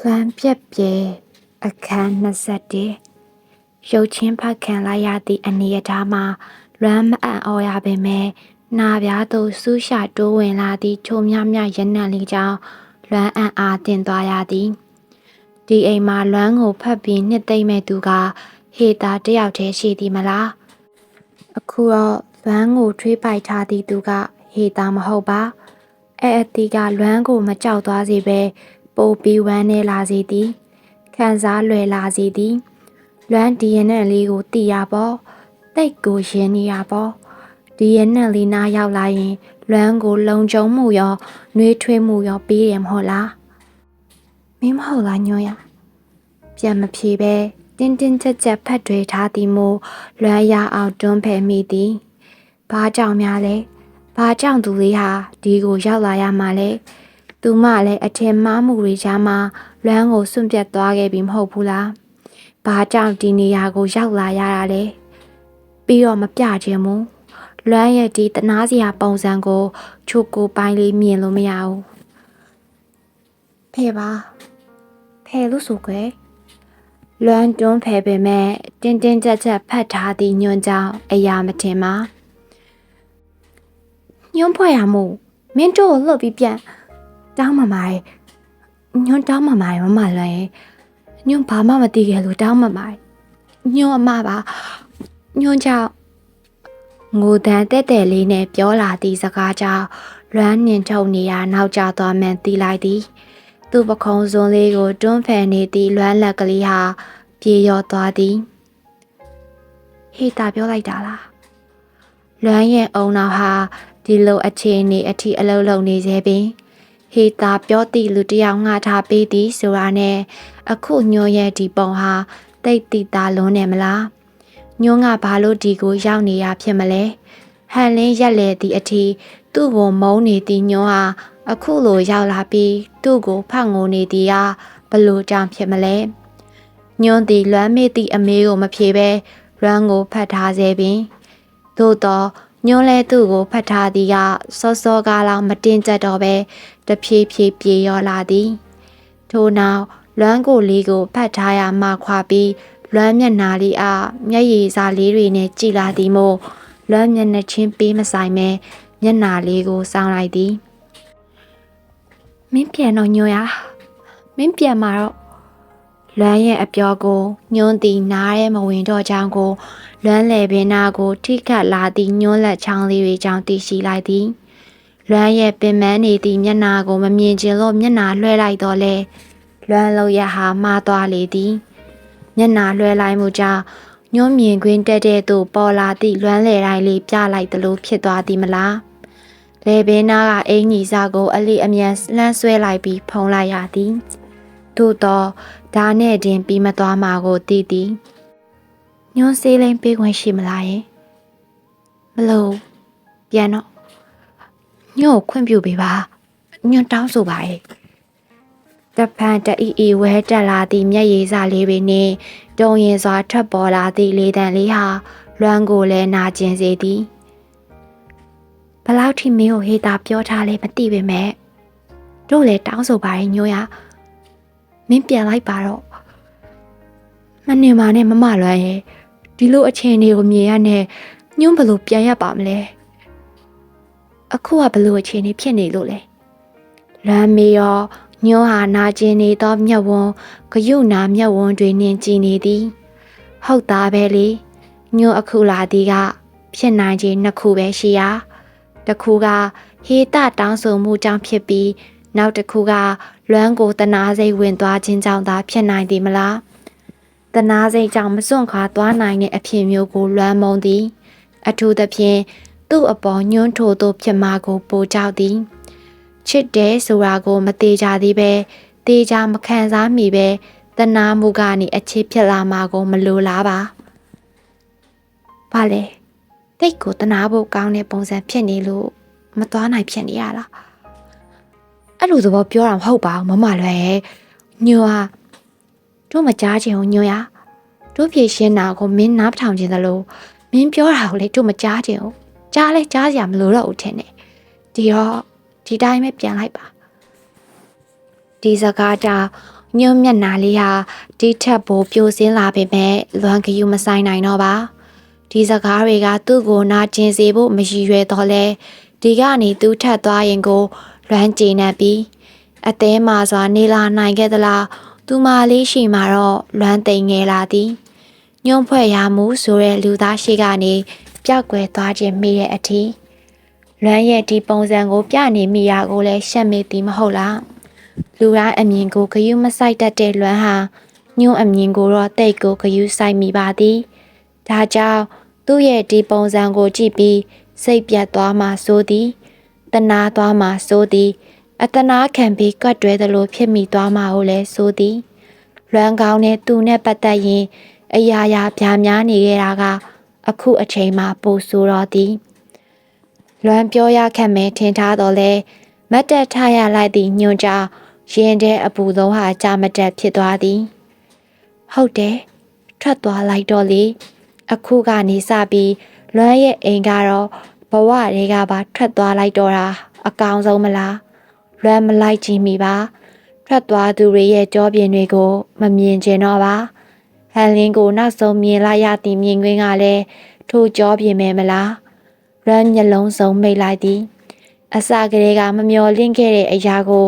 လှမ်းပြက်ပြဲအခန်း21ရုပ်ချင်းဖတ်ခံလိုက်ရသည့်အနေအထားမှာလွမ်းမအံ့ဩရပေမဲ့နာပြားသို့ဆူးရှတိုးဝင်လာသည့်ချိုမြမြရနံ့လေးကြောင့်လွမ်းအံ့အားတင်သွားရသည်ဒီအိမ်မှာလွမ်းကိုဖတ်ပြီးနှစ်သိမ့်မဲ့သူကဟေတာတယောက်တည်းရှိသည်မလားအခုတော့လွမ်းကိုထွေးပိုက်ထားသည့်သူကဟေတာမဟုတ်ပါအဲ့အတီးကလွမ်းကိုမကြောက်သွားစေပဲ ပိုပြီးဝမ်းနေလာစေသည်ခံစားလွယ်လာစေသည်လွမ်းဒီရင်နဲ့လေးကိုတီးရပေါ့တိတ်ကိုရင်းနေရပေါ့ဒီရင်နဲ့လေးနားရောက်လာရင် လွမ်းကိုလုံခြုံမှုရောနှွေးထွေးမှုရောပြီးရမဟုတ်လားမင်းမဟုတ်လားညွှန်းရပြန်မဖြေပဲတင်းတင်းကြပ်ကြပ်ဖတ်တွေထားသည်မို့လွမ်းရအောင်တွန်းဖယ်မိသည်ဘာကြောင့်များလဲဘာကြောင့်သူလေးဟာဒီကိုရောက်လာရမှာလဲ သူမလည်းအထင်မှားမှုတွေကြားမှာလွမ်းကိုစွန့်ပြတ်သွားခဲ့ပြီမဟုတ်ဘူးလားဘာကြောင့်ဒီနေရာကိုရောက်လာရတာလဲပြီးတော့မပြခြင်းဘူးလွမ်းရဲ့ဒီတနာစရာပုံစံကိုချိုကိုပိုင်းလေးမြင်လို့မရဘူးဖဲပါဖဲလို့ဆိုကွယ်လွမ်းတွန်းဖဲပေမဲ့တင်းတင်းကြပ်ကြပ်ဖတ်ထားသည့်ညွန့်ကြောင့်အရာမထင်ပါညွန့်ဖွဲ့ရမို့မင်းတို့ကိုလှုပ်ပြီးပြန် တောင်းမမရဲ့ညွန့်တောင်းမမရဲ့မမလွမ်းရဲ့ညွန့်ဘာမှမသိခဲ့လို့တောင်းမမရဲ့ညွန့်အမပါညွန့်ကြောင့်ငိုတန်တဲ့တဲ့လေးနဲ့ပြောလာသည့်စကားကြောင့်လွမ်းနှင်ထုတ်နေရနောက်ကျသွားမှန်သိလိုက်သည် သူ့ပခုံးစွန်းလေးကိုတွန်းဖယ်နေသည့်လွမ်းလက်ကလေးဟာပြေလျော်သွားသည်ဟေးတာပြောလိုက်တာလားလွမ်းရဲ့အုံနောက်ဟာဒီလိုအခြေအနေအထိအလုံးလုံးနေစေပင် ဟေးတာပြောသည့်လူတစ်ယောက်ငှထားပေးသည်ဆိုတာနဲ့အခုညိုရဲ့ဒီပုံဟာတိတ်တိတာလွန်းနေမလားညွန်းကဘာလို့ဒီကိုရောက်နေရဖြစ်မလဲဟန်လင်းရက်လေသည့်အထိသူ့ကိုမုန်းနေသည့်ညွန်းဟာအခုလိုရောက်လာပြီးသူ့ကိုဖတ်ငိုနေသည်ဟာဘလို့ကြောင့်ဖြစ်မလဲညွန်းသည်လွမ်းမေ့သည့်အမေကိုမဖြေဘဲလွမ်းကိုဖတ်ထားစေပင်သို့တော့ ညွန်းလဲသူ့ကိုဖတ်ထားသည်ကစောစောကားလောက်မတင်ကြတော့ပဲတဖြည်းဖြည်းပြေရောလာသည်ထို့နောက်လွမ်းကိုလေးကိုဖတ်ထားရမှခွာပြီးလွမ်းမျက်နာလေးအားမျက်ရည်စာလေးတွေနဲ့ကြည်လာသည်မို့လွမ်းမျက်နှာချင်းပေးမဆိုင်မဲမျက်နာလေးကိုစောင်းလိုက်သည်မင်းပြန်တော့ညွှန်ရမင်းပြန်มาတော့လွမ်းရဲ့အပြောကိုညွန်းသည်နားရဲမဝင်တော့ကြောင်းကို လွမ်းလေပင်နာကို ထိခတ်လာသည့်ညွန်းလက်ချောင်းလေးတွေကြောင့်သိရှိလိုက်သည်လွမ်းရဲ့ပင်မနေသည့်မျက်နာကိုမမြင်ချင်လို့မျက်နာလွှဲလိုက်တော့လေလွမ်းလုံးရဟာမှားသွားလေသည်မျက်နာလွှဲလိုက်မှုကြောင့်ညွှန်းမြင်ခွင်းတက်တဲ့သို့ပေါ်လာသည့်လွမ်းလေတိုင်းလေးပြလိုက်သလိုဖြစ်သွားသည်မလားလေဘင်းနာကအင်ကြီးစားကို အလီအမြန်လှမ်းဆွဲလိုက်ပြီးဖုံးလိုက်ရသည်သို့တော့ဒါနဲ့တင်ပြီးမသွားမှာကိုသိသည် ညွှန်းစေးလိမ့်ပေးခွင့်ရှိမလားယင်မလို့ပြန်တော့ညို့ကိုခွင့်ပြုပေးပါညွှန်းတောင်းဆိုပါရဲ့တဖန်တအီအီဝဲတက်လာသည့်မျက်ရည်စလေးတွေနှင့်တုံရင်စွာထွက်ပေါ်လာသည့်လေတံလေးဟာလွမ်းကိုလည်းနာကျင်စေသည်ဘလောက်ထိမင်းကိုဟေတာပြောထားလဲမသိပေမဲ့တို့လည်းတောင်းဆိုပါရဲ့ညို့ရမင်းပြန်လိုက်ပါတော့မနေပါနဲ့မမလွမ်းရဲ့ ဒီလိုအခြေအနေကိုမြင်ရနဲ့ညွန့်ဘလို့ပြန်ရပါမလဲအခုကဘလို့အခြေအနေဖြစ်နေလို့လဲလမ်းမေရောညွှန်းဟာနာကျင်နေသောမျက်ဝန်းဂယုနာမျက်ဝန်းတွေနှင့်ကြည်နေသည် ဟုတ်သားပဲလေညွှန်းအခုလာသည်က ဖြစ်နိုင်ခြင်းနှစ်ခုပဲရှိရာတစ်ခုကဟေတတောင်းဆိုမှုကြောင့်ဖြစ်ပြီးနောက်တစ်ခုကလွမ်းကိုတနာစိတ်ဝင်သွားခြင်းကြောင့်သာဖြစ်နိုင်သည်မလား တနာစိတ်ကြောင့်မစွန့်ခွာသွားနိုင်တဲ့အဖြစ်မျိုးကိုလွမ်းမုံသည် အထူးသဖြင့်သူ့အပေါ်ညွှန်းထိုသို့ဖြစ်မှာကိုပိုကြောက်သည်ချစ်တယ်ဆိုတာကိုမသေးကြသေးပဲသေးကြမခံစားမိပဲတနာမှုကနေအချစ်ဖြစ်လာမှာကိုမလိုလားပါ။ဘာလဲတိတ်ကိုတနာဖို့ကောင်းတဲ့ပုံစံဖြစ်နေလို့မသွားနိုင်ဖြစ်နေရလား။အဲ့လိုသဘောပြောတာမဟုတ်ပါဘူးမမလွယ်ရဲ့ညိုဟာ တို့မကြားချင်ဘူးညိုရတို့ဖြည့်ရှင်းတာကိုမင်းနားမထောင်ချင်သလိုမင်းပြောတာကိုလေတို့မကြားချင်ဘူးကြားလဲကြားစရာမလိုတော့ဘူးထင်တယ်ဒီတော့ဒီတိုင်းပဲပြန်လိုက်ပါဒီစကားကြောင့်ညွန့်မျက်နာလေးဟာဒီထက်ပိုပြိုစင်းလာပေမဲ့လွမ်းကယူမဆိုင်နိုင်တော့ပါဒီစကားတွေကသူ့ကိုနာကျင်စေဖို့မရည်ရွယ်တော့လဲဒီကနေသူထက်သွားရင်ကိုလွမ်းကြည်နေပြီးအသေးမှစွာနေလာနိုင်ခဲ့သလား သူမလေးရှိမှတော့လွမ်းသိမ်ငယ်လာသည်ညွန့်ဖွဲ့ရမှုဆိုတဲ့လူသားရှိကနေပျောက်ကွယ်သွားခြင်းမိတဲ့အထီးလွမ်းရဲ့ဒီပုံစံကိုပြနေမိရာကိုလည်းရှက်မိသည်မဟုတ်လားလူတိုင်းအမြင်ကိုဂယုမဆိုင်တတ်တဲ့လွမ်းဟာညွန့်အမြင်ကိုတော့တိတ်ကိုဂယုဆိုင်မိပါသည်ဒါကြောင့်သူ့ရဲ့ဒီပုံစံကိုကြည့်ပြီးစိတ်ပြတ်သွားမှဆိုသည်တနာသွားမှဆိုသည် အတနာခံပြီးကွက်တွဲသလိုဖြစ်မိသွားမှာကိုလည်းဆိုသည်လွမ်းကောင်းနဲ့သူနဲ့ပတ်သက်ရင် အရာရာပြားများနေခဲ့တာက အခုအချိန်မှပိုဆိုတော့သည်လွမ်းပြောရခက်မဲထင်ထားတော့လဲမတ်တက်ထားရလိုက်သည့်ညွန်ကြရင်တဲ့အပူဆုံးဟာကြာမတက်ဖြစ်သွားသည် ဟုတ်တယ်ထွက်သွားလိုက်တော့လေအခုကနေစပြီးလွမ်းရဲ့အိမ်ကတော့ဘဝတွေကပါထွက်သွားလိုက်တော့တာအကောင်ဆုံးမလား လွမ်းမလိုက်ချင်မိပါထွက်သွားသူတွေရဲ့ကြောပြင်တွေကို မမြင်ကျင်တော့ပါဟန်လင်းကိုနောက်ဆုံးမြင်လိုက်ရသည့်မြင်ကွင်းကလည်းထိုကြောပြင်မယ်မလားလွမ်းမျက်လုံးစုံမိတ်လိုက်သည် အစကလေးကမမျော်လင့်ခဲ့တဲ့အရာကို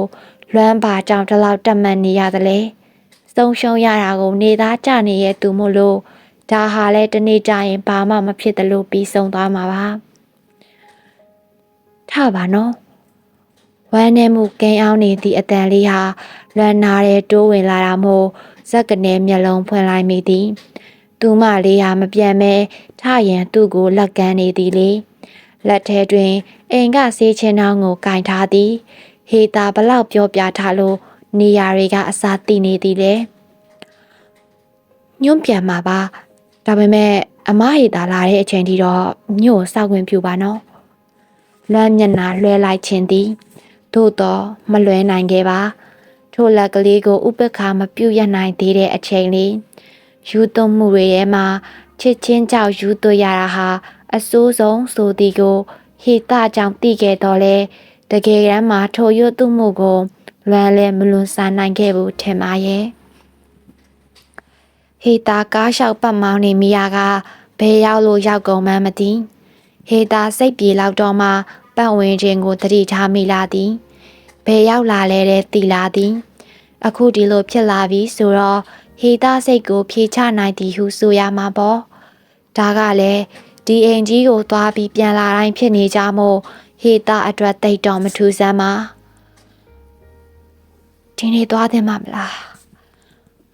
လွမ်းပါကြောင်တလောက်တက်မှန်နေရသလဲဆုံးရှုံးရတာကိုနေသားကြနေရဲ့သူမို့လို့ဒါဟာလဲတနေ့ကျရင်ဘာမှမဖြစ်သလိုပြီးဆုံးသွားမှာပါထပါနော် ဝမ်းနဲ့မှုကင်းအောင်နေသည့်အတန်လေးဟာလွမ်းနာတဲ့တိုးဝင်လာတာမို့ဇက်ကနေမျက်လုံးဖွင့်လိုက်မိသည်သူမလေးဟာမပြန်မဲထရန်သူ့ကိုလက်ကမ်းနေသည်လေလက်ထဲတွင်အိမ်ကဆေးချင်းနှောင်းကိုကင်ထားသည်ဟေတာဘလောက်ပြောပြထားလို့နေရာတွေကအစာတည်နေသည်လေညွန့်ပြန်มาပါဒါပေမဲ့အမဟေတာလာတဲ့အချိန်ထိတော့ညို့စောက်ဝင်ပြူပါနော်လွမ်းမျက်နာလွှဲလိုက်ခြင်းသည် သို့တော့မလွဲနိုင်ခဲ့ပါထိုလက်ကလေးကိုဥပက္ခမပြုတ်ရနိုင်သေးတဲ့အချိန်လေးယူသွမှုတွေထဲမှာချစ်ချင်းကြောက်ယူသွရတာဟာအဆိုးဆုံးဆိုသည်ကိုဟေတာကြောင့်သိခဲ့တော့လဲတကယ်တမ်းမှာထိုရွတ်သူမှုကိုလွမ်းလဲမလွန်ဆန်နိုင်ခဲ့ဘူးထင်ပါရဲ့ဟေတာကားလျှောက်ပတ်မောင်းနေမိယာကဘယ်ရောက်လို့ရောက်ကုန်မှန်းမသိဟေတာစိတ်ပြေလောက်တော့မှပတ်ဝန်းကျင်ကိုသတိထားမိလာသည် ဘယ်ရောက်လာလဲတဲ့တီလာသည် အခုဒီလိုဖြစ်လာပြီဆိုတော့ဟေတာစိတ်ကိုဖြေချနိုင်သည်ဟုဆိုရမှာပေါ့ဒါကလည်းဒီအိမ်ကြီးကိုသွားပြီးပြန်လာတိုင်းဖြစ်နေကြမို့ဟေတာအတွက်တိတ်တော်မထူးဆန်းပါဒီနေ့သွားသင့်မှာမလား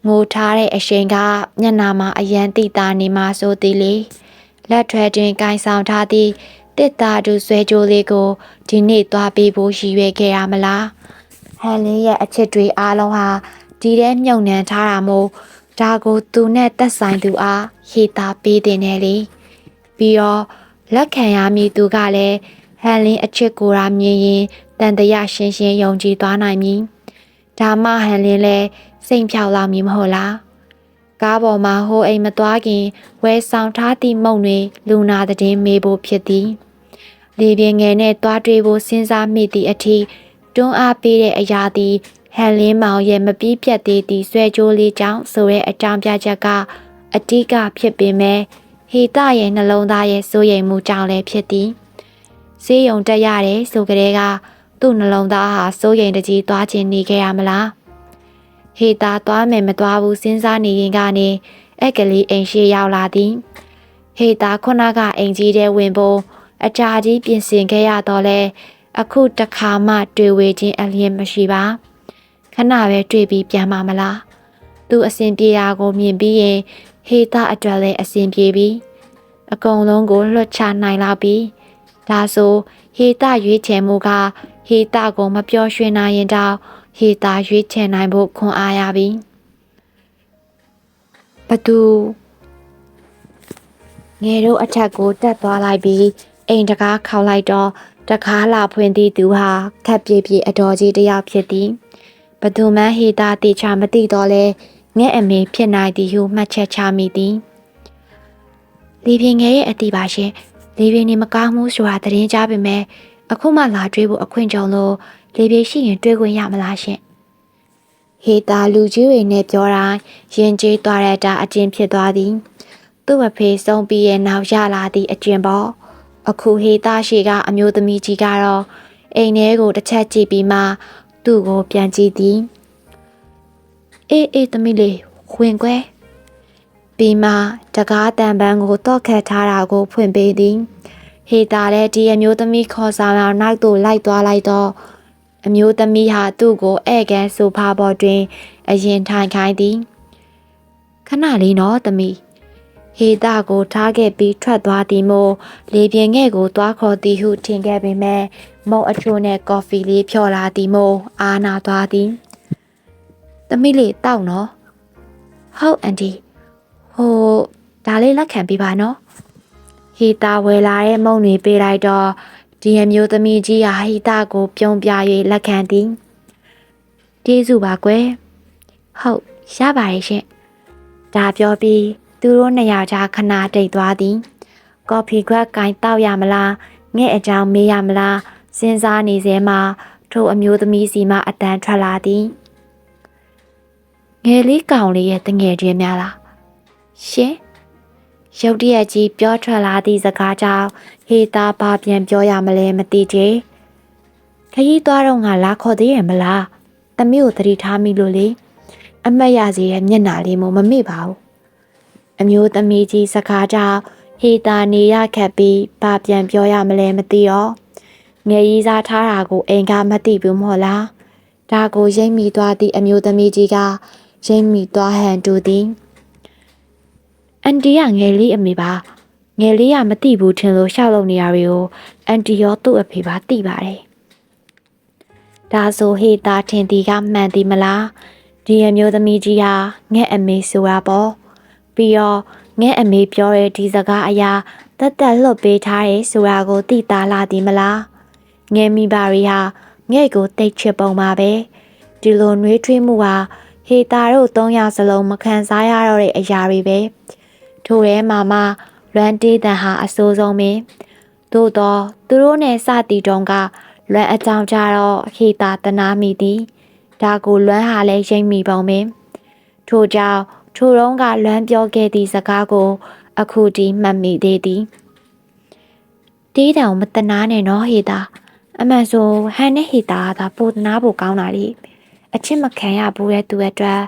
ငိုထားတဲ့အရှင်ကမျက်နာမှာအယံတိတာနေမှဆိုသည်လေလက်ထွဲတွင်ကင်ဆောင်ထားသည့် တစ်တာတူဆွဲကြိုးလေးကိုဒီနေ့သွားပြီးဖို့ရည်ရွယ်ခဲ့ရမလားဟန်လင်းရဲ့အချစ်တွေအားလုံးဟာဒီထဲမြုံနှံထားတာမို့ဒါကိုသူနဲ့တက်ဆိုင်သူအားဟေတာပေးတင်တယ်လေပြီးတော့လက်ခံရမည်သူကလည်းဟန်လင်းအချစ်ကိုရာမြင်ရင်တန်တရာရှင်းရှင်းယုံကြည်သွားနိုင်မည်ဒါမှဟန်လင်းလည်းစိတ်ဖြောက်လာမည်မဟုတ်လား ကားပေါ်မှာဟိုအိမ်မသွားခင်ဝဲဆောင်ထားသည့်မုံတွေလူနာတဲ့င်းမေးဖို့ဖြစ်သည်လေပြင်းငယ်နဲ့သွားတွေးဖို့စဉ်းစားမိသည့်အထိတွန်းအားပေးတဲ့အရာသည်ဟန်လင်းမောင်ရဲ့မပြီးပြတ်သေးသည့်ဆွဲကြိုးလေးကြောင့်ဆိုတဲ့အကြောင်းပြချက်ကအတိကဖြစ်ပေမဲ့ဟေတရဲ့နှလုံးသားရဲ့စိုးရိမ်မှုကြောင့်လည်းဖြစ်သည်စေးယုံတက်ရတယ်ဆိုကြတဲ့ကသူ့နှလုံးသားဟာစိုးရိမ်တကြီးသွားခြင်းနေခဲ့ရမလား ဟေတာသွားမယ်မသွားဘူးစဉ်းစားနေရင်ကနေအက်ကလေးအိမ်ရှိရောက်လာသည်ဟေတာခုနကအိမ်ကြီးထဲဝင်ဖို့အကြာကြီးပြင်ဆင်ခဲ့ရတော့လဲအခုတခါမှတွေ့ဝေခြင်းအလျင်မရှိပါခဏပဲတွေ့ပြီးပြန်มาမလားသူအစဉ်ပြေတာကိုမြင်ပြီးရင်ဟေတာအတွက်လည်းအစဉ်ပြေပြီးအကုန်လုံးကိုလွှတ်ချနိုင်လာပြီးဒါဆိုဟေတာရွေးချယ်မှုကဟေတာကိုမပြောရွှင်နိုင်ရင်တော့ ဟေတာရွေးချယ်နိုင်ဖို့ခွန်အားရပြီဘသူငယ်တို့အထက်ကိုတက်သွားလိုက်ပြီးအိမ်တကားခေါက်လိုက်တော့တကားလာဖွင့်သည့်သူဟာခက်ပြေးပြေးအတော်ကြီးတစ်ယောက်ဖြစ်သည်ဘသူမှဟေတာတေချာမသိတော့လဲငဲ့အမေဖြစ်နိုင်သည်ဟုမှတ်ချက်ချမိသည်လေပြင်းငယ်ရဲ့အတီပါရှင်လေပြင်းနေမကောင်းမှုဆိုတာသတင်းကြပေမဲ့ အခုမှလာတွေးဖို့အခွင့်ကြုံလို့လေပြင်းရှိရင်တွေးခွင့်ရမလားရှင်ဟဟေတာလူကြီးတွေနဲ့ပြောတိုင်းရင်ကျေးသွားတဲ့အတာအကျဉ်ဖြစ်သွားသည်သူ့အဖေဆုံးပြီးရဲ့နောက်ရလာသည့်အကျဉ်ပေါ့အခုဟေတာရှိကအမျိုးသမီးကြီးကတော့အိမ်ထဲကိုတစ်ချက်ကြည့်ပြီးမှသူ့ကိုပြန်ကြည့်သည်အေးအေးသမီးလေးဝင်ခွဲပြီးမှတကားတန်ပန်းကိုတော့ခတ်ထားတာကိုဖွင့်ပေးသည် ဟေတာလည်းဒီအမျိုးသမီးခေါ်ဆောင်အောင်နောက်သို့လိုက်သွားလိုက်တော့အမျိုးသမီးဟာသူ့ကိုဧည့်ကန်ဆိုဖာပေါ်တွင် အရင်ထိုင်ခိုင်းသည်ခဏလေးနော်သမီးဟေတာကိုထားခဲ့ပြီးထွက်သွားသည်မို့လေပြင်းငယ်ကိုသွားခေါ်သည်ဟုထင်ခဲ့ပေမဲ့မုတ်အချို့နဲ့ကော်ဖီလေးဖြော်လာသည်မို့အာနာသွားသည်သမီးလေးတောက်နော်ဟုတ်အန်တီဟိုဒါလေးလက်ခံပေးပါနော် ဟေတာဝယ်လာတဲ့မုံတွေပေးလိုက်တော့ဒီအမျိုးသမီးကြီးဟာဟိတကိုပြုံးပြ၍လက်ခံသည်ကျေးဇူးပါကွယ်ဟုတ်ရပါရဲ့ရှင်ဒါပြောပြီးသူတို့နှစ်ယောက်ကြားခဏတိတ်သွားသည်ကော်ဖီခွက်ကင်တောက်ရမလားငဲ့အကြောင်းမေးရမလားစဉ်းစားနေစဲမှာထိုအမျိုးသမီးစီမှအတန်ထွက်လာသည်ငယ်လေးကောင်လေးရဲ့တငယ်ချင်းများလားရှင် ရုတ်တရက်ကြီးပြောထွက်လာသည့်စကားကြောင့်ဟေတာဘာပြန်ပြောရမလဲမသိချေခရီးသွားတော့ငါလာခေါ်သေးရဲ့မလားတမီးကိုသတိထားမိလို့လေအမတ်ရစီရဲ့မျက်နှာလေးမမမေ့ပါဘူးအမျိုးသမီးကြီးစကားကြောင့်ဟေတာနေရခက်ပြီးဘာပြန်ပြောရမလဲမသိတော့ငယ်ရီစားထားတာကိုအိမ်ကမသိဘူးမဟုတ်လားဒါကိုရိမ့်မိသွားသည့်အမျိုးသမီးကြီးကရိမ့်မိသွားဟန်တူသည် အန်တီကငယ်လေးအမေပါငယ်လေးကမသိဘူးထင်လို့ရှောက်လုံနေရတွေကိုအန်တီရောသူ့အဖေပါသိပါတယ်ဒါဆိုဟေတာထင်တီကမှန်သည်မလားဒီအမျိုးသမီးကြီးဟာငဲ့အမေဆိုတာပေါ့ပြီးတော့ငဲ့အမေပြောတဲ့ဒီစကားအရာတက်တက်လွတ်ပေးထားတဲ့ဆိုတာကိုသိသားလာသည်မလားငယ်မိပါရီဟာငဲ့ကိုတိတ်ချစ်ပုံပါပဲဒီလိုနှွေးထွေးမှုဟာဟေတာတို့သုံးယောက်စလုံးမခံစားရတော့တဲ့အရာတွေပဲ ထိုထဲမှာမှလွမ်းတေးတန်ဟာအဆိုးဆုံးပင်သို့တော့သူတို့နဲ့စတီတုံးကလွမ်းအကြောင်းကြတော့ဟေတာတနာမိသည်ဒါကိုလွမ်းဟာလည်းရိမ့်မိပုံပင်ထို့ကြောင့်ထိုတုံးကလွမ်းပြောခဲ့သည့်စကားကို အခုဒီမှတ်မိသေးသည်တေးတောင်မတနာနဲ့နော်ဟေတာအမှန်ဆိုဟန်နဲ့ဟေတာကသာပိုတနာဖို့ကောင်းတာလေအချစ်မခံရဘူးရဲ့သူအတွက်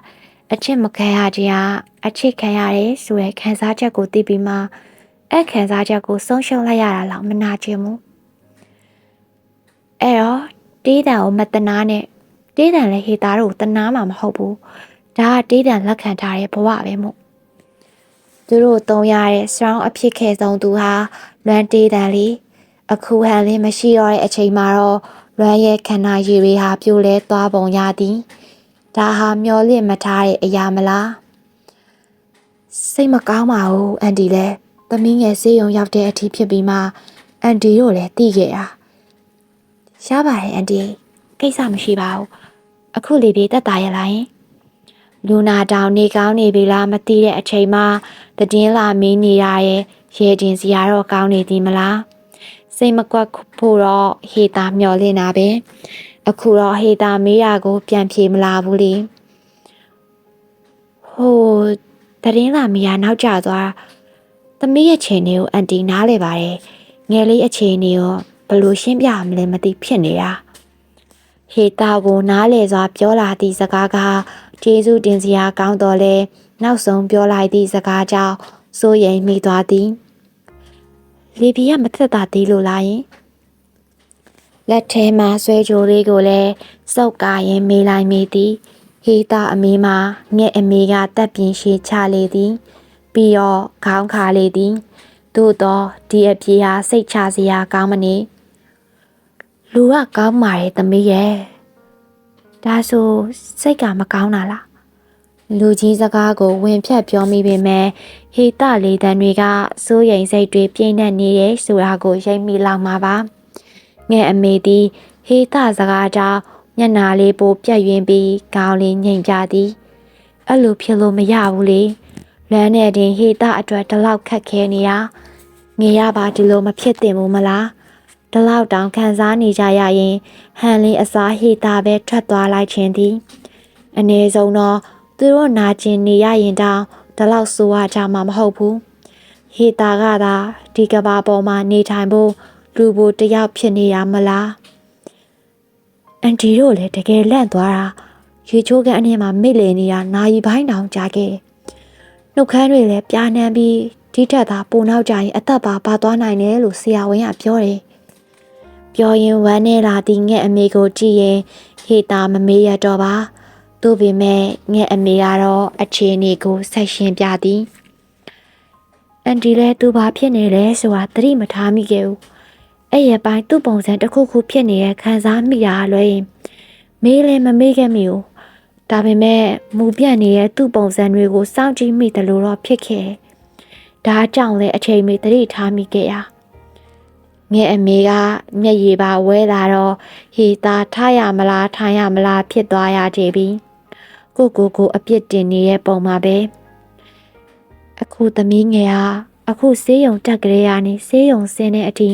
အချစ်မခံရခြင်းကအချစ်ခံရတယ်ဆိုရယ်ခံစားချက်ကိုသိပြီးမှအဲ့ခံစားချက်ကိုဆုံးရှုံးလိုက်ရတာလောက်မနာချင်ဘူးအဲ့တော့တေးတံကိုမတနာနဲ့တေးတံလည်းဟေတာတို့တနာမှာမဟုတ်ဘူးဒါကတေးတံလက်ခံထားတဲ့ဘဝပဲမို့သူတို့တုံးရတဲ့ strong အဖြစ်ခဲ့ဆုံးသူဟာလွမ်းတေးတံလေးအခုဟန်လေးမရှိတော့တဲ့အချိန်မှာတော့လွမ်းရဲ့ခန္ဓာရည်တွေဟာပြိုလဲသွားပုံရသည် ဒါဟာမျောလင့်မထားတဲ့အရာမလားစိတ်မကောင်းပါဘူးအန်တီလည်းသမီးငယ်ဆေးရုံရောက်တဲ့အထိဖြစ်ပြီးမှအန်တီတို့လည်းသိခဲ့တာရပါတယ်အန်တီကိစ္စမရှိပါဘူးအခုလေပြေတက်တာရလားယင်လူနာတောင်နေကောင်းနေပြီလားမသိတဲ့အချိန်မှာတည်င်းလာမင်းနေရရဲ့ရေတင်စီရတော့ကောင်းနေသည်မလားစိတ်မကွက်ဖို့တော့ဟေတာမျောလင့်တာပဲ အခုတော့ဟေတာမေးတာကို ပြန်ဖြေမလာဘူးလေဟိုတရင်လာမီယာနောက်ကျသွားသမီးရဲ့ချိန်တွေကိုအန်တီနားလဲပါတယ်ငယ်လေးအချိန်တွေရောဘလို့ရှင်းပြမလဲမသိဖြစ်နေတာဟေတာကိုနားလေစွာပြောလာသည့်စကားကကျေးဇူးတင်စရာကောင်းတော်လဲနောက်ဆုံးပြောလိုက်သည့်စကားကြောင့်စိုးရိမ်မိသွားသည်လေပြင်းကမသက်သာသေးလို့လားယင် လက်ထဲမှာဆွဲကြိုလေးကိုလည်းစုပ်ကာရင်မေးလိုက်မိသည်ဟေတာအမေမှာငဲ့အမေကတက်ပြင်းရှည်ချလေသည် ပြီးတော့ခေါင်းခါလေသည်သို့တော့ဒီအပြေဟာစိတ်ချစရာကောင်းမနေလူကကောင်းပါရဲ့သမီးရဲ့ဒါဆိုစိတ်ကမကောင်းတာလားလူကြီးစကားကိုဝင်ဖြတ်ပြောမိပေမဲ့ဟေတလေးတန်တွေကစိုးရိမ်စိတ်တွေပြင်းနေနေတယ်ဆိုတာကိုရိပ်မိလောက်မှာပါ ငဲ့အမေသည်ဟေတစကားကြောင့်မျက်နာလေးပိုပြက်ယွင်းပြီးခေါင်းလေးငိမ့်ကြသည်အဲ့လိုဖြစ်လို့မရဘူးလေလမ်းနဲ့တင်ဟေတအတွက်ဒီလောက်ခက်ခဲနေတာငေရပါဒီလိုမဖြစ်တင်ဘူးမလားဒီလောက်တောင်ခံစားနေကြရရင်ဟန်လင်းအစားဟေတာပဲထွက်သွားလိုက်ခြင်းသည်အနည်းဆုံးတော့သူတို့နာကျင်နေရရင်တောင်ဒီလောက်ဆိုရကြမှာမဟုတ်ဘူးဟေတာကသာဒီကဘာပေါ်မှာနေထိုင်ဖို့ လူဖို့တယောက်ဖြစ်နေရမလားအန်တီတို့လည်းတကယ်လန့်သွားတာရေချိုးကန်အနေမှာမိလေနေတာနာယီပိုင်းတောင်ကြာခဲ့နှုတ်ခမ်းတွေလည်းပြားနှမ်းပြီးဒီထက်သာပိုနောက်ကြရင်အသက်ပါပါသွားနိုင်တယ်လို့ဆရာဝန်ကပြောတယ်ပြောရင်ဝမ်းနေလာသည်ငဲ့အမေကိုကြည့်ရင်ဟေတာမမေးရတော့ပါသို့ပေမဲ့ငဲ့အမေကတော့အခြေအနေကိုဆက်ရှင်းပြသည်အန်တီလည်းသူဘာဖြစ်နေလဲဆိုတာသတိမထားမိခဲ့ဘူး အဲ့ရပိုင်းသူ့ပုံစံတစ်ခုခုဖြစ်နေတဲ့ခံစားမိတာလွယ်ရင်မေးလည်းမမေးခဲ့မိဘူးဒါပေမဲ့မူပြတ်နေတဲ့သူ့ပုံစံတွေကိုစောင့်ကြည့်မိတယ်လို့တော့ဖြစ်ခဲ့ဒါကြောင့်လည်းအချိန်မီသတိထားမိခဲ့ရငဲ့အမေကမျက်ရည်ပါဝဲလာတော့ဟီတာထားရမလားထိုင်ရမလားဖြစ်သွားရကြပြီကိုကိုကိုအပြစ်တင်နေတဲ့ပုံမှာပဲအခုသမီးငယ်ဟာအခုဆေးရုံတက်ကြရနေဆေးရုံဆင်းတဲ့အထိ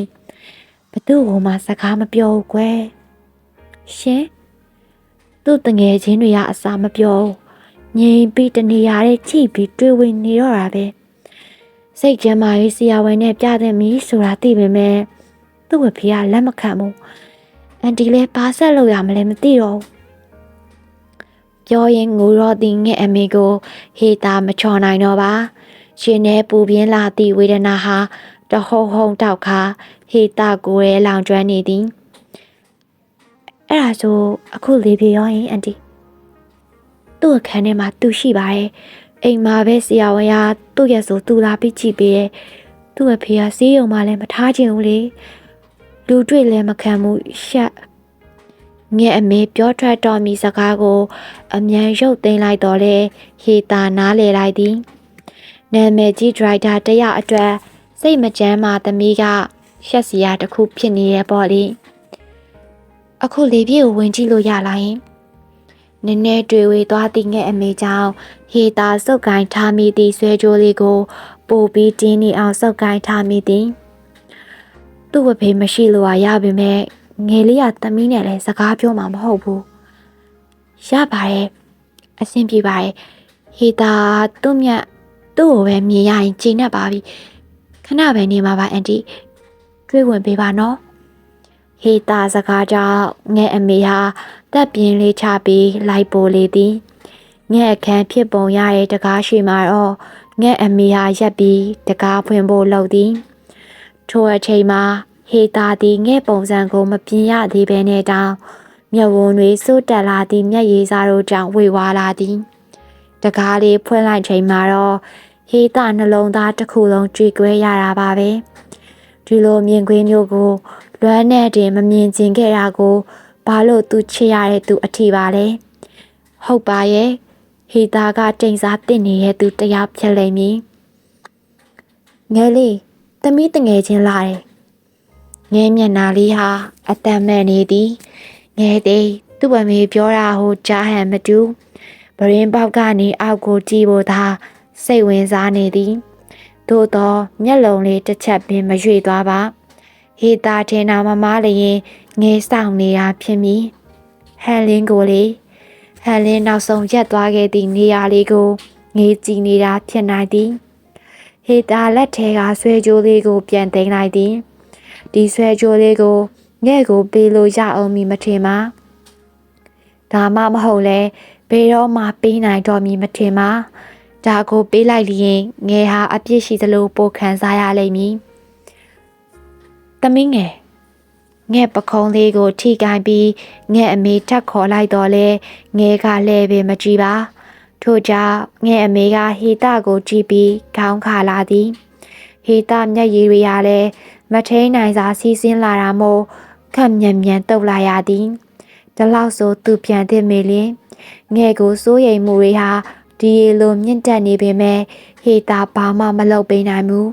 ဘသူ့ဟိုမှစကားမပြောဘူးကွယ်ရှင်သူ့တငယ်ချင်းတွေကအစာမပြောဘူးငြိမ်ပြီးတနေရာတဲ့ချိပြီးတွေ့ဝင်နေတော့တာပဲစိတ်ကျမ်းမာရေးဆရာဝန်နဲ့ပြတဲ့မီဆိုတာသိပေမဲ့သူ့ဝဖေကလက်မခံဘူးအန်တီလည်းဘာဆက်လုပ်ရမလဲမသိတော့ဘူးပြောရင်ငိုတော့သည်ငဲ့အမေကိုဟေတာမချော်နိုင်တော့ပါရှင်နဲ့ပူပြင်းလာသည့်ဝေဒနာဟာ တဟုံဟုံတောက်ခါဟေတာကိုရဲလောင်ကျွမ်းနေသည်အဲ့ဒါဆိုအခုလေးပြေရောရင်အန်တီသူ့အခန်းထဲမှာသူရှိပါတယ်အိမ်မှာပဲဆရာဝန်ကသူ့ရဲ့ဆိုသူလာပြီးကြည့်ပေးတယ်သူ့အဖေကဆေးရုံမှာလည်းမထားချင်ဘူးလေလူတွေ့လည်းမခံဘူးရှက်ငဲ့အမေပြောထွက်တော်မီစကားကို အမြန်ရုပ်သိမ်းလိုက်တော့လေဟေတာနားလေလိုက်သည်နာမည်ကြီးဒရိုက်တာတယောက်အတွက် စိတ်မကြမ်းမာသမီးကရှက်စီရတစ်ခုဖြစ်နေရဲ့ပေါ့လေအခုလေပြေကိုဝင်ကြည့်လို့ရလားယင်နည်းနည်းတွေ့ဝေသွားတဲ့ငဲ့အမေကြောင့်ဟေတာစုပ်ကိုင်းထားမိသည့်ဆွဲကြိုးလေးကို ပို့ပြီးတင်းနေအောင်စုပ်ကိုင်းထားမိသည်သူ့ဝဖေမရှိလို့ရပါပဲငယ်လေးကသမီးနဲ့လည်းစကားပြောမှာမဟုတ်ဘူးရပါတယ်အဆင်ပြေပါတယ်ဟေတာသူ့မြတ်သူ့ကိုပဲမြင်ရရင်ချိန်နေပါပြီ ခဏပဲနေမှာပါအန်တီတွေ့ဝင်ပေးပါနော်ဟေတာစကားကြောင့်ငဲ့အမေဟာတက်ပြင်းလေးချပြီးလိုက်ပိုလေသည်ငဲ့အခန်းဖြစ်ပုံရတဲ့တကားရှိမှာတော့ငဲ့အမေဟာရက်ပြီးတကားဖွင့်ဖို့လုပ်သည်ထိုအချိန်မှာဟေတာသည်ငဲ့ပုံစံကိုမပြင်းရသေးဘဲနဲ့တောင်မျက်ဝန်းတွေစိုးတက်လာသည့်မျက်ရည်စားတို့ကြောင့်ဝေဝါလာသည်တကားလေးဖွင့်လိုက်ချိန်မှာတော့ ဟေတာနှလုံးသားတစ်ခုလုံးကြွေကွဲရတာပါပဲဒီလိုမြင်ကွင်းမျိုးကို လွမ်းနဲ့တင်မမြင်ကျင်ခဲ့တာကိုဘာလို့သူချစ်ရတဲ့သူအထီပါလဲဟုတ်ပါရဲ့ဟေတာကတိမ်စားတင်နေတဲ့သူတယောက်ဖြစ်လိမ့်မည်ငယ်လေးသမီးတငယ်ချင်းလာတယ်ငယ်မျက်နာလေးဟာအတန်မဲ့နေသည်ငယ်သေးသူ့အမေပြောတာဟိုကြားဟန်မတူဗရင်ပေါက်ကနေအောက်ကိုကြည့်ဖို့သာ စိတ်ဝင်စားနေသည်သို့သောမျက်လုံးလေးတစ်ချက်ပင်မရွေသွားပါဟေတာထင်တာမမားလျင်ငဲဆောင်နေတာဖြစ်မည်ဟန်လင်းကိုလေဟန်လင်းနောက်ဆုံးရက်သွားခဲ့သည့်နေရာလေးကိုငေးကြည့်နေတာဖြစ်နိုင်သည်ဟေတာလက်ထဲကဆွဲကြိုးလေးကိုပြန်သိမ်းလိုက်သည်ဒီဆွဲကြိုးလေးကိုငဲ့ကိုပေးလို့ရအောင်မီမထင်ပါဒါမှမဟုတ်လဲဘယ်တော့မှပေးနိုင်တော့မီမထင်ပါ ဒါကိုပေးလိုက်လျင်ငယ်ဟာအပြစ်ရှိသလိုပိုခံစားရလိမ့်မည်။သမီးငယ်ငဲ့ပခုံးလေးကိုထိကိုင်းပြီးငဲ့အမေထပ်ခေါ်လိုက်တော့လဲငဲကလဲပဲမကြည့်ပါ။ထို့ကြောင့်ငဲ့အမေကဟေတာကိုကြည့်ပြီးခေါင်းခါလာသည်။ဟေတာမျက်ရည်တွေရလဲမထိန်နိုင်စာစီးဆင်းလာတာမို့ခက်မြန်မြန်တုတ်လာရသည်။ဒီလောက်ဆိုသူပြန်တဲ့မေလင်ငဲ့ကိုစိုးရိမ်မှုတွေဟာ ဒီလိုမြင့်တက်နေပေမဲ့ဟေတာဘာမှမလုပ်ပေးနိုင်ဘူး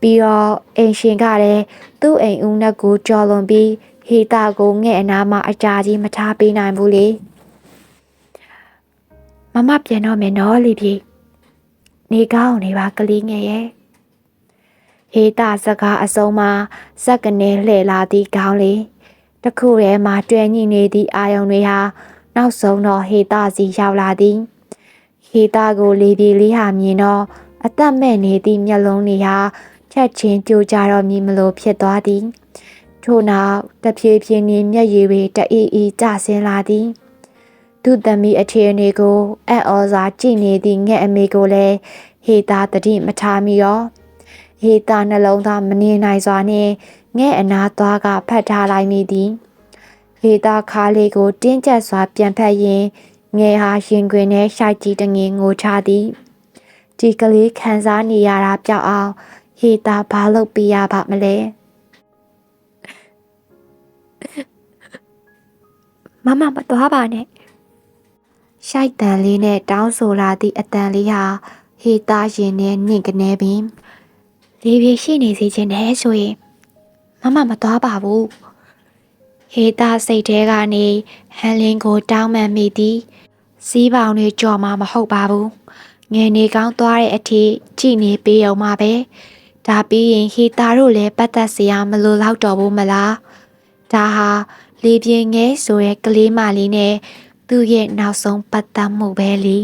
ပြီးတော့အိမ်ရှင်ကလည်းသူ့အိမ်ဦးနက်ကိုကြော်လွန်ပြီးဟေတာကိုငဲ့အနာမှာအကြာကြီးမထားပေးနိုင်ဘူးလေမမပြန်တော့မယ်နော်လီပြေနေကောင်းနေပါကလေးငယ်ရဲ့ဟေတာစကားအစုံမှာစက်ကနေလှည့်လာသည့်ခေါင်းလေးတခုထဲမှာတွဲညှိနေသည့်အာယုံတွေဟာနနောက်ဆုံးတော့ဟေတာစီရောက်လာသည် ဟေတာကိုလေပြေလေးဟာမြင်တော့အသက်မဲ့နေသည့်မျက်လုံးတွေဟာချက်ချင်းကြိုကြတော့မြည်မလို့ဖြစ်သွားသည်ထို့နောက်တဖြည်းဖြည်းနဲ့မျက်ရည်တွေတအေးအေးကျဆင်းလာသည်သူ့သမီးအခြေအနေကိုအံ့ဩစွာကြည့်နေသည့်ငှက်အမေကိုလည်းဟေတာတတိမထားမိတော့ဟေတာနှလုံးသားမနေနိုင်စွာနှင့်ငှက်အနာသွားကဖတ်ထားလိုက်မိသည်ဟေတာခါလေးကိုတင်းကျပ်စွာပြန်ဖက်ရင်း ငယ်ဟာရင်ခွင်နဲ့ရှိုက်ကြီးတငင်ငိုချသည်ဒီကလေးခံစားနေရတာပြောက်အောင်ဟေတာဘာလုပ်ပြရပါမလဲမမမတော်ပါနဲ့ရှိုက်တန်လေးနဲ့တောင်းဆိုလာသည့်အတန်လေးဟာဟေတာရင်နဲ့နှင့်ကနေပင်လေးပြေရှိနေစေခြင်းနဲ့ဆိုရင်မမမတော်ပါဘူးဟေတာစိတ်ထဲကနေဟန်လင်းကိုတောင်းပန်မိသည် စီးပေါင်တွေကြော်မှမဟုတ်ပါဘူးငယ်နေကောင်းသွားတဲ့အထိကြည်နေပေးအောင်ပါပဲဒါပြီးရင်ဟေတာတို့လည်းပတ်သက်စရာမလိုတော့တော့ဘူးမလားဒါဟာလေပြင်းငယ်ဆိုရဲ့ကလေးမလေးနဲ့သူ့ရဲ့နောက်ဆုံးပတ်သက်မှုပဲလी